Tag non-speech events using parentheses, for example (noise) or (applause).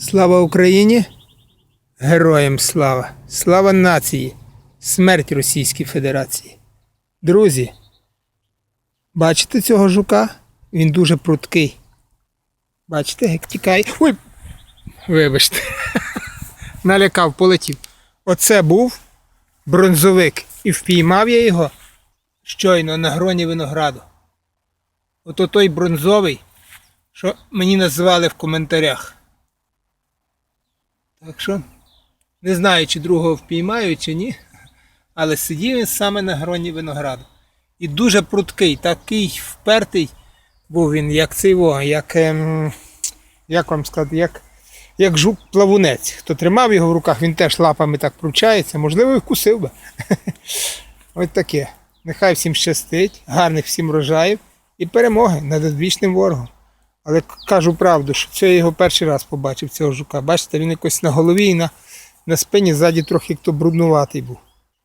Слава Україні! Героям слава! Слава нації! Смерть Російській Федерації! Друзі, бачите цього жука? Він дуже пруткий. Бачите, як тікає. Ой! Вибачте. (laughs) Налякав, полетів. Оце був бронзовик. І впіймав я його щойно на гроні винограду. Ото той бронзовий, що мені назвали в коментарях. Так що, не знаю, чи другого впіймаю, чи ні. Але сидів він саме на гроні винограду. І дуже пруткий, такий впертий був він, як цей во, як, ем, як вам сказати, як, як жук-плавунець. Хто тримав його в руках, він теж лапами так пручається, можливо, і вкусив би. (laughs) Ось таке. Нехай всім щастить, гарних всім врожаїв і перемоги над одвічним ворогом. Але кажу правду, що це я його перший раз побачив, цього жука. Бачите, він якось на голові і на, на спині ззаді трохи хто бруднуватий був.